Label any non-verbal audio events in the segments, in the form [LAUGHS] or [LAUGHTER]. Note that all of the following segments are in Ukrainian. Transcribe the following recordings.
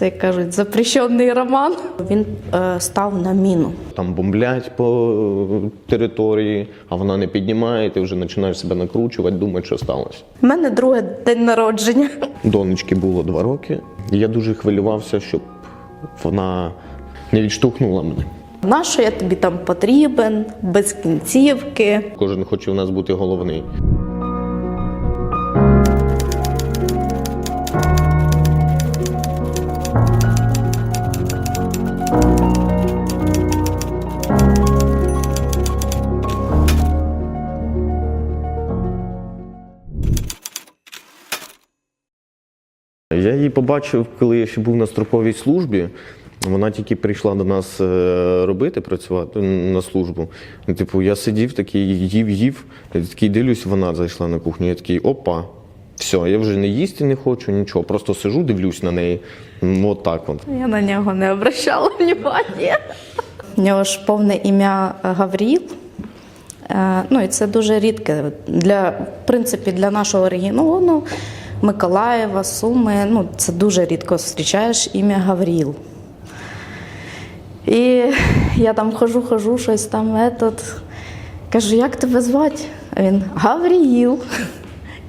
Це як кажуть, запрещений роман. Він е, став на міну. Там бомблять по території, а вона не піднімає, і ти вже починаєш себе накручувати, думати, що сталося. У мене друге день народження. Донечки було два роки. Я дуже хвилювався, щоб вона не відштовхнула мене. Нащо я тобі там потрібен, без кінцівки. Кожен хоче у нас бути головний. Її побачив, коли я ще був на строковій службі. Вона тільки прийшла до нас е, робити, працювати на службу. Типу, я сидів такий, їв, їв, я такий дивлюсь, вона зайшла на кухню. Я такий, опа, все, я вже не їсти не хочу, нічого. Просто сижу, дивлюсь на неї. М, От так от. Я на нього не обращала [LAUGHS] уваги. У нього ж повне ім'я Гавріл. Е, Ну і це дуже рідке для, в принципі, для нашого регіону Миколаєва, Суми. Ну, це дуже рідко зустрічаєш ім'я Гавріл. І я там хожу, хожу, щось там этот. Кажу, як тебе звати? А він Гавріїл.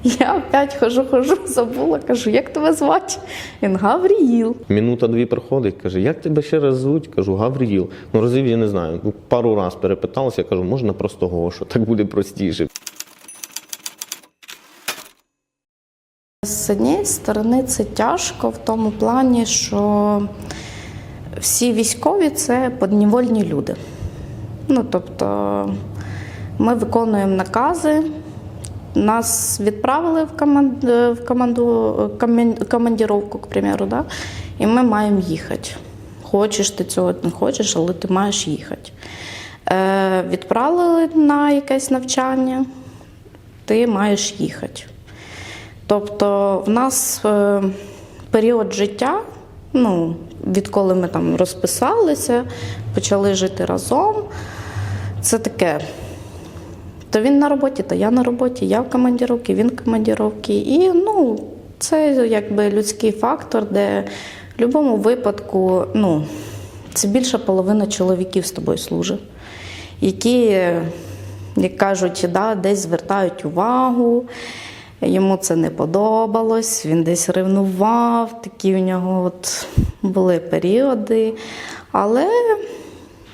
Я опять хожу, хожу, забула, кажу, як тебе звати? Він Гавріїл. Минута дві проходить, каже, як тебе ще раз звуть? Кажу, Гавріїл. Ну разів я не знаю. Пару раз перепиталася, кажу, можна просто Гоша, так буде простіше. Однієї сторони це тяжко в тому плані, що всі військові це поднівольні люди. Ну, тобто ми виконуємо накази, нас відправили в, команд... в команду... коман- командировку, к примеру, да? і ми маємо їхати. Хочеш ти цього не хочеш, але ти маєш їхати. Е, відправили на якесь навчання, ти маєш їхати. Тобто в нас е, період життя, ну, відколи ми там розписалися, почали жити разом, це таке. То він на роботі, то я на роботі, я в командіровці, він в командіровці. І ну, це якби людський фактор, де в будь-якому випадку ну, це більша половина чоловіків з тобою служить, які, як кажуть, да, десь звертають увагу. Йому це не подобалось, він десь ревнував, такі у нього от були періоди. Але,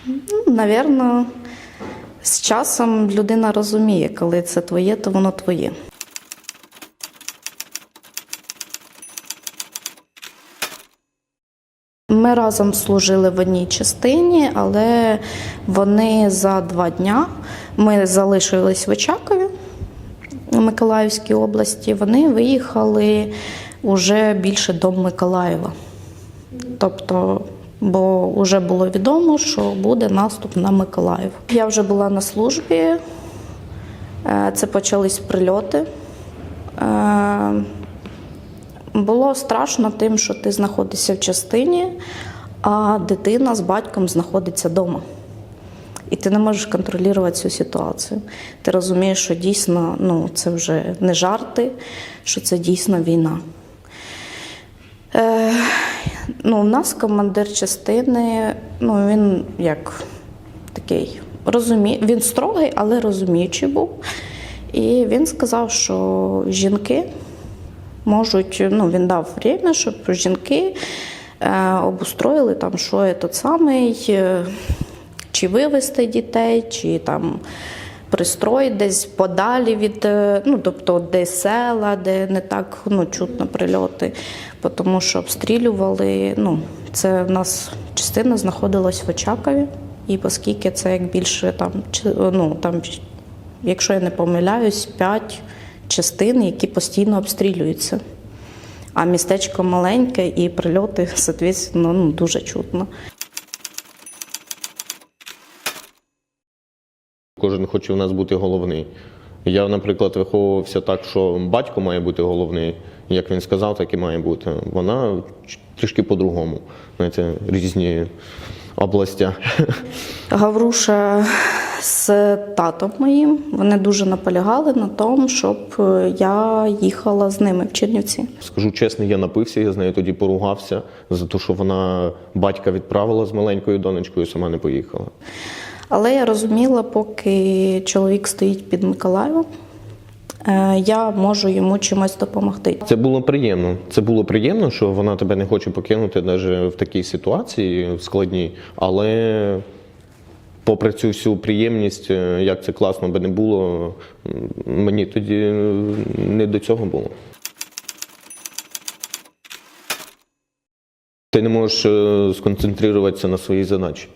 ну, напевно, з часом людина розуміє, коли це твоє, то воно твоє. Ми разом служили в одній частині, але вони за два дня ми залишились в Очакові Миколаївській області. Вони виїхали уже більше до Миколаєва. Тобто, бо вже було відомо, що буде наступ на Миколаїв. Я вже була на службі, е, це почались прильоти. Е, Було страшно тим, що ти знаходишся в частині, а дитина з батьком знаходиться вдома. І ти не можеш контролювати цю ситуацію. Ти розумієш, що дійсно ну, це вже не жарти, що це дійсно війна. Е, ну, у нас командир частини, ну, він як такий розумі... він строгий, але розуміючий був. І він сказав, що жінки можуть, ну, він дав время, щоб жінки е, обустроїли там, що є тот самий, е, чи вивезти дітей, чи там пристрой десь подалі від, е, ну, тобто де села, де не так ну, чутно прильоти, тому що обстрілювали. Ну, це в нас частина знаходилась в Очакові, і оскільки це як більше там, ну, там, якщо я не помиляюсь, п'ять частин, які постійно обстрілюються. А містечко маленьке і прильоти, [LAUGHS] соответственно, ну, дуже чутно. Кожен хоче у нас бути головний. Я, наприклад, виховувався так, що батько має бути головний. Як він сказав, так і має бути. Вона трішки по-другому. Знаєте, різні областя. Гавруша з татом моїм. Вони дуже наполягали на тому, щоб я їхала з ними в Чернівці. Скажу чесно, я напився, я з нею тоді поругався за те, що вона батька відправила з маленькою донечкою, сама не поїхала. Але я розуміла, поки чоловік стоїть під Миколаєвом, е, я можу йому чимось допомогти. Це було приємно. Це було приємно, що вона тебе не хоче покинути навіть в такій ситуації складній, але. Попри цю всю приємність, е, як це класно би не було, мені тоді е, не до цього було. Ти не можеш сконцентруватися на своїй задачі,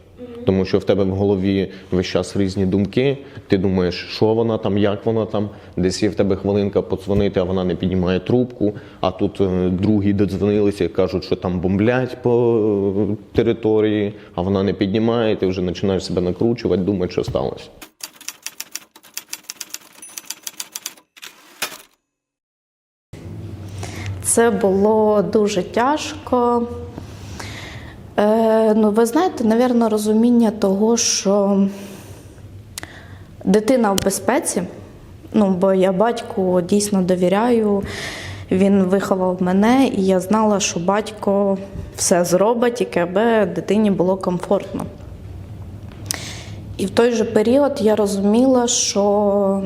тому що в тебе в голові весь час різні думки. Ти думаєш, що вона там, як вона там, десь є в тебе хвилинка подзвонити, а вона не піднімає трубку. А тут е, другі додзвонилися і кажуть, що там бомблять по е, території, а вона не піднімає. Ти вже починаєш себе накручувати, думати, що сталося. Це було дуже тяжко. Е, ну, ви знаєте, напевно, розуміння того, що дитина в безпеці, ну, бо я батьку дійсно довіряю, він виховав мене, і я знала, що батько все зробить, тільки аби дитині було комфортно. І в той же період я розуміла, що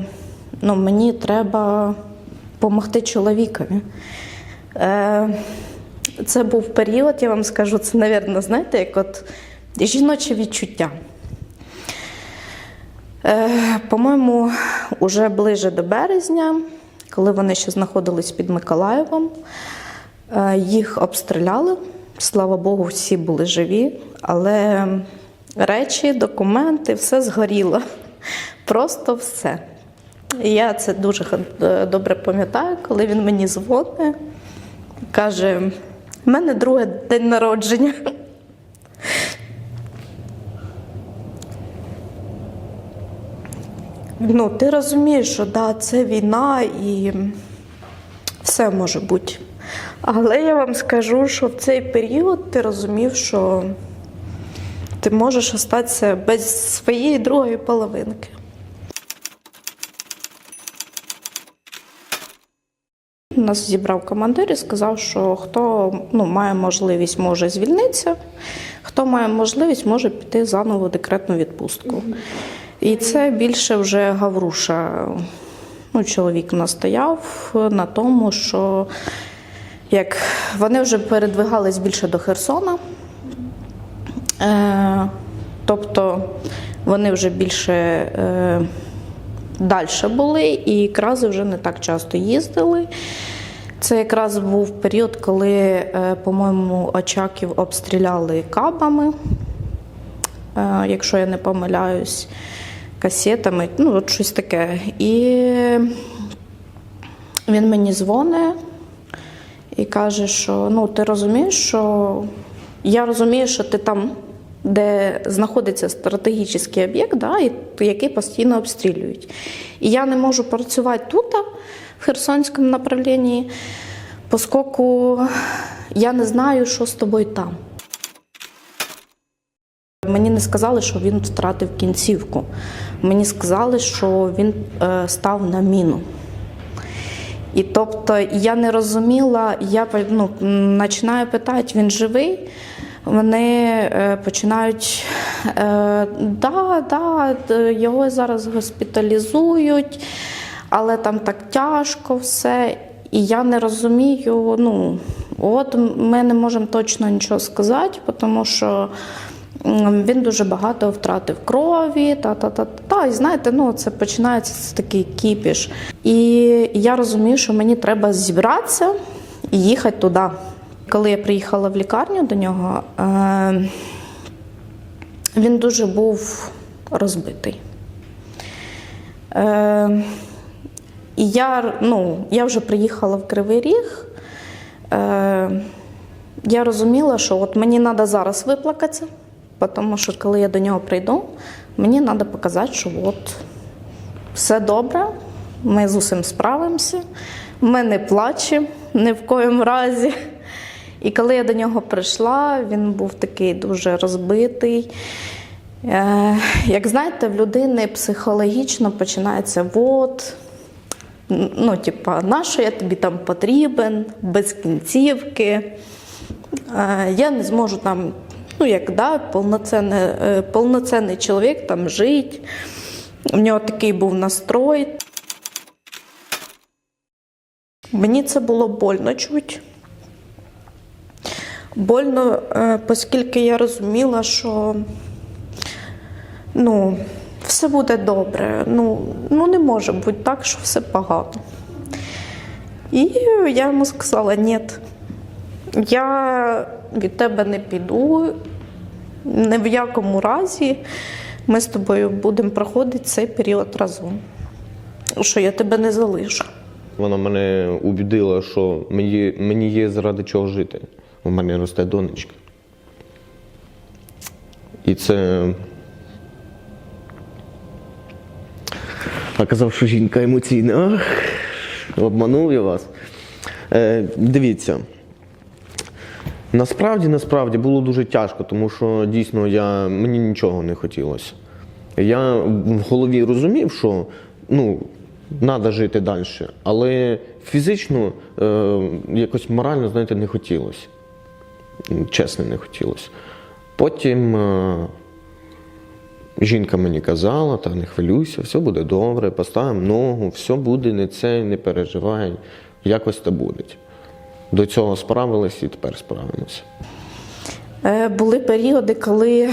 ну, мені треба допомогти чоловікові. Е, Це був період, я вам скажу, це, мабуть, знаєте, як от жіноче відчуття. Е, По-моєму, уже ближе до березня, коли вони ще знаходились під Миколаєвом, е, їх обстріляли. Слава Богу, всі були живі, але речі, документи, все згоріло. Просто все. І я це дуже добре пам'ятаю, коли він мені дзвонить, каже: в мене друге день народження. Ну, ти розумієш, що да, це війна і все може бути. Але я вам скажу, що в цей період ти розумів, що ти можеш остатися без своєї другої половинки. Нас зібрав командир і сказав, що хто ну, має можливість, може звільнитися, хто має можливість, може піти заново в декретну відпустку. І це більше вже Гавруша. Ну, чоловік настояв на тому, що як вони вже передвигались більше до Херсона, е, тобто вони вже більше е, далі були, і якраз вже не так часто їздили. Це якраз був період, коли, е, по-моєму, Очаків обстріляли кабами, е, якщо я не помиляюсь, касетами, ну, от щось таке. І він мені дзвонить і каже, що ну, ти розумієш, що я розумію, що ти там, де знаходиться стратегічний об'єкт, да, і який постійно обстрілюють. І я не можу працювати тут, в Херсонському направлінні, оскільки я не знаю, що з тобою там. Мені не сказали, що він втратив кінцівку. Мені сказали, що він е, став на міну. І тобто я не розуміла, я ну, починаю питати, він живий. Вони е, починають, е, да, да, його зараз госпіталізують, але там так тяжко все. І я не розумію, ну, от ми не можемо точно нічого сказати, тому що він дуже багато втратив крові, та та та та. І знаєте, ну це починається такий кіпіш. І я розумію, що мені треба зібратися і їхати туди. Коли я приїхала в лікарню до нього, е, він дуже був розбитий. І я, ну, я вже приїхала в Кривий Ріг. Е, я розуміла, що от мені треба зараз виплакатися, тому що коли я до нього прийду, мені треба показати, що от все добре, ми з усім справимося, ми не плачемо ні в коєму разі. І коли я до нього прийшла, він був такий дуже розбитий. Е, як знаєте, в людини психологічно починається вот. Ну, типа, на що я тобі там потрібен, без кінцівки. Е, я не зможу там, ну як да, повноцінний, е, повноцінний чоловік там жити. У нього такий був настрой. Мені це було больно чуть. Больно, е, оскільки я розуміла, що ну, все буде добре. Ну, ну не може бути так, що все погано. І я йому сказала: ні, я від тебе не піду, ні в якому разі ми з тобою будемо проходити цей період разом. Що я тебе не залишу. Вона мене убідила, що мені, мені є заради чого жити. У мене росте донечка. І це. А казав, що жінка емоційна. Ах, обманув я вас. Е, дивіться. Насправді, насправді було дуже тяжко, тому що дійсно я, мені нічого не хотілося. Я в голові розумів, що ну, треба жити далі, але фізично, е, якось морально, знаєте, не хотілося. Чесно, не хотілося. Потім е, жінка мені казала, та не хвилюйся, все буде добре, поставимо ногу, все буде, не це, не переживай, якось це буде. До цього справились і тепер справимося. Е, Були періоди, коли,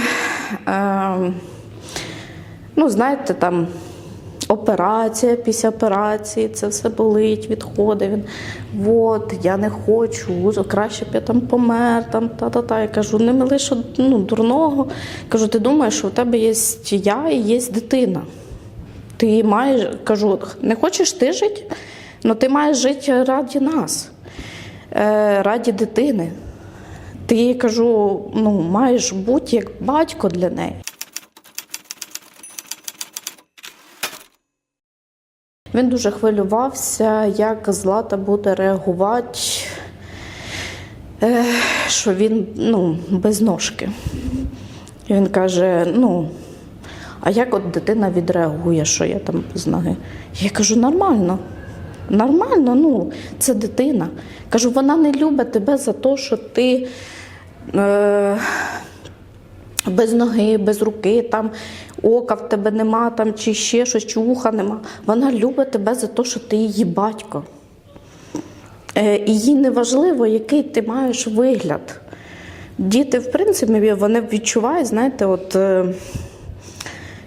е, ну, знаєте, там операція після операції, це все болить, відходить. Він от, я не хочу, краще б я там помер, там та-та-та. Я кажу, не мили, що ну, дурного. Кажу, ти думаєш, що у тебе є я і є дитина. Ти маєш, кажу, не хочеш ти жити? Ну ти маєш жити раді нас, е, раді дитини. Ти кажу, ну, маєш бути як батько для неї. Він дуже хвилювався, як Злата буде реагувати, е, що він ну, без ножки. Він каже: ну, а як от дитина відреагує, що я там без ноги? Я кажу, нормально. Нормально, ну, це дитина. Кажу, вона не любить тебе за те, що ти е, без ноги, без руки, там ока в тебе нема, там, чи ще щось, чи вуха нема. Вона любить тебе за те, що ти її батько. Е, і їй не важливо, який ти маєш вигляд. Діти, в принципі, вони відчувають, знаєте, от, е,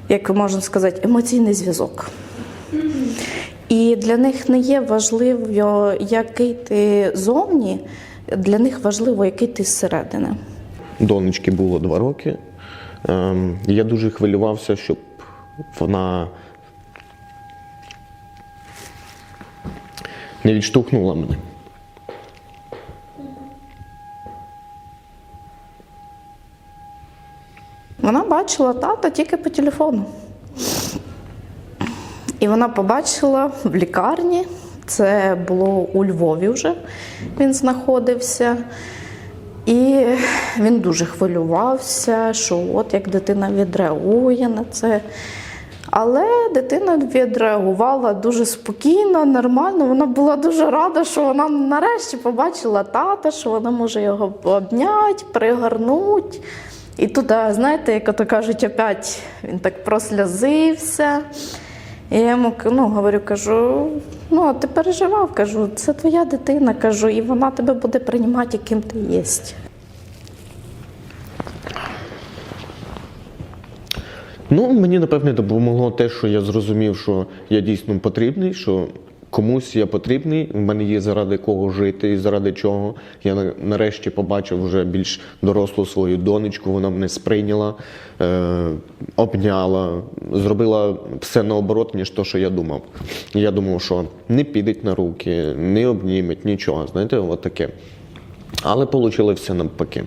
як можна сказати, емоційний зв'язок. І для них не є важливо, який ти зовні, для них важливо, який ти зсередини. Донечки було два роки. Ем, я дуже хвилювався, щоб вона не відштовхнула мене. Вона бачила тата тільки по телефону. І вона побачила в лікарні, це було у Львові вже він знаходився. І він дуже хвилювався, що от як дитина відреагує на це. Але дитина відреагувала дуже спокійно, нормально. Вона була дуже рада, що вона нарешті побачила тата, що вона може його обняти, пригорнути. І туди, знаєте, як ото кажуть, опять він так прослязився. І я йому ну, говорю, кажу, ну ти переживав, кажу, це твоя дитина, кажу, і вона тебе буде приймати, яким ти є. Ну, мені напевне допомогло те, що я зрозумів, що я дійсно потрібний, що комусь я потрібний, в мене є заради кого жити і заради чого. Я нарешті побачив вже більш дорослу свою донечку, вона мене сприйняла, е, обняла, зробила все наоборот, ніж то, що я думав. Я думав, що не підуть на руки, не обніметь, нічого. Знаєте, от таке. Але вийшло все навпаки.